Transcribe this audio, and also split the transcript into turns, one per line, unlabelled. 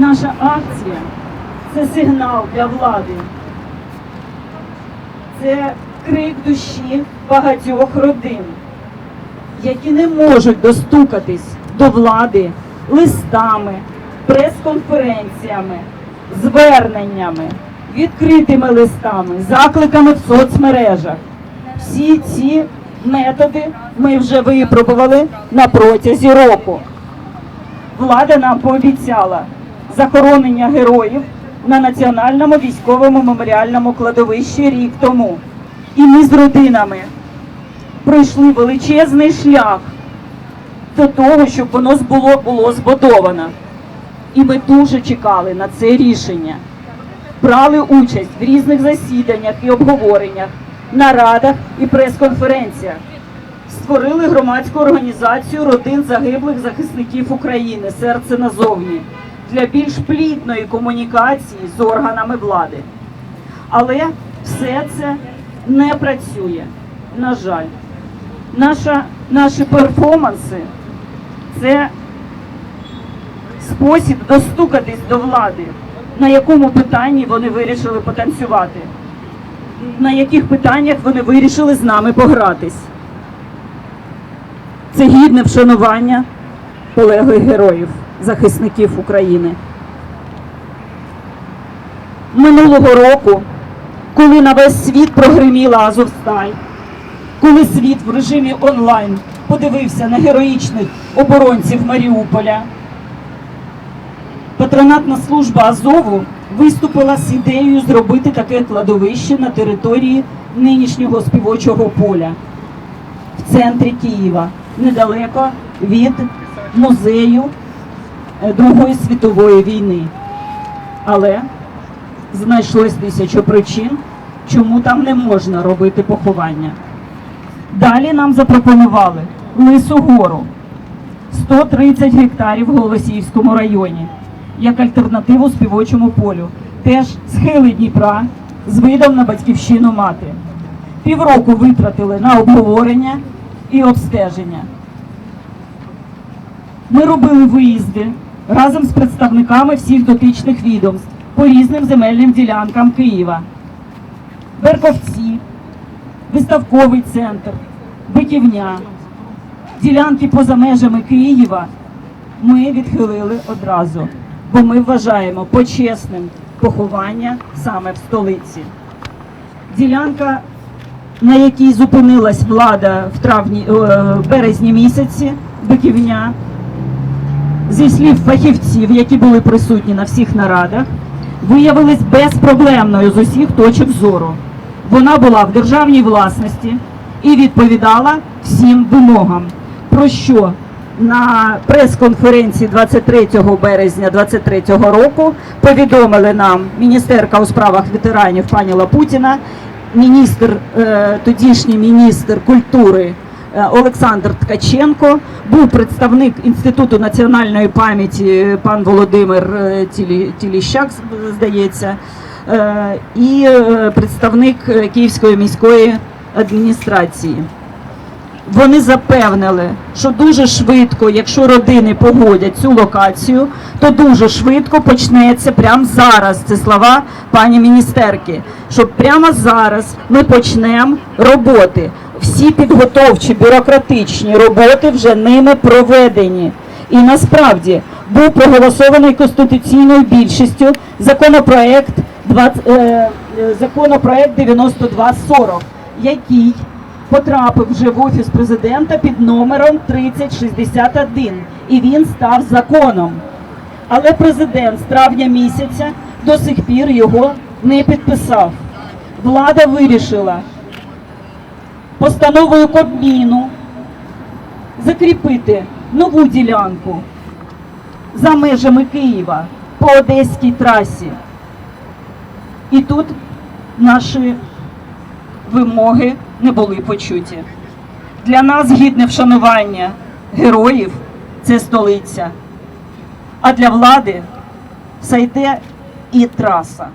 Наша акція це сигнал для влади. Це крик душі багатьох родин, які не можуть достукатись до влади листами, прес-конференціями, зверненнями, відкритими листами, закликами в соцмережах. Всі ці методи ми вже випробували на протязі року. Влада нам пообіцяла захоронення героїв на національному військовому меморіальному кладовищі рік тому. І ми з родинами пройшли величезний шлях до того, щоб воно було, було збудовано. І ми дуже чекали на це рішення. Брали участь в різних засіданнях і обговореннях, нарадах і прес-конференціях. Створили громадську організацію родин загиблих захисників України Серце назовні для більш плідної комунікації з органами влади. Але все це не працює. На жаль, Наша, наші перформанси це спосіб достукатись до влади, на якому питанні вони вирішили потанцювати, на яких питаннях вони вирішили з нами погратись. Це гідне вшанування полеглих героїв, захисників України. Минулого року, коли на весь світ прогриміла Азовсталь, коли світ в режимі онлайн подивився на героїчних оборонців Маріуполя, патронатна служба Азову виступила з ідеєю зробити таке кладовище на території нинішнього співочого поля в центрі Києва, недалеко від музею Другої світової війни. Але знайшлось тисячу причин, чому там не можна робити поховання. Далі нам запропонували Лису гору 130 гектарів в Голосіївському районі як альтернативу співочому полю. Теж схили Дніпра з видом на батьківщину мати. Півроку витратили на обговорення і обстеження. Ми робили виїзди разом з представниками всіх дотичних відомств по різним земельним ділянкам Києва. Берковці, виставковий центр, Биківня, ділянки поза межами Києва ми відхилили одразу, бо ми вважаємо почесним поховання саме в столиці. Ділянка, на якій зупинилась влада в травні, е, березні місяці, Биківня, зі слів фахівців, які були присутні на всіх нарадах, виявилась безпроблемною з усіх точок зору. Вона була в державній власності і відповідала всім вимогам. Про що на прес-конференції 23 березня 2023 року повідомили нам міністерка у справах ветеранів пані Лапутіна, міністр, е, тодішній міністр культури Олександр Ткаченко, був представник Інституту національної пам'яті е, пан Володимир е, Тіліщак, здається, е, і е, представник е, Київської міської адміністрації. Вони запевнили, що дуже швидко, якщо родини погодять цю локацію, то дуже швидко почнеться прямо зараз. Це слова пані міністерки. Що прямо зараз ми почнемо роботи. Всі підготовчі бюрократичні роботи вже ними проведені. І насправді був проголосований конституційною більшістю законопроект 20, е, законопроект 9240, який потрапив вже в офіс президента під номером 3061 і він став законом. Але президент з травня місяця до сих пір його не підписав. Влада вирішила постановою Кабміну закріпити нову ділянку за межами Києва по Одеській трасі. І тут наші вимоги не були почуті. Для нас гідне вшанування героїв це столиця, а для влади все йде і траса.